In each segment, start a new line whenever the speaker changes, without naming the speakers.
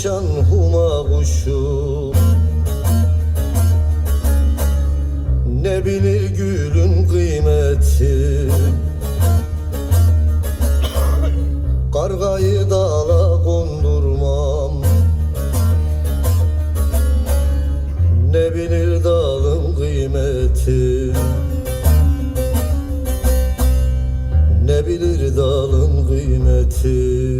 uçan huma kuşu. Ne bilir gülün kıymeti. Kargayı dala kondurmam. Ne bilir dalın kıymeti. Ne bilir dalın kıymeti.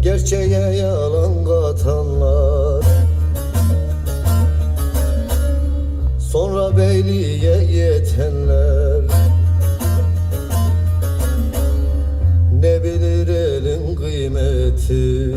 Gerçeğe yalan katanlar. Sonra beyliğe yetenler. Ne bilir elin kıymeti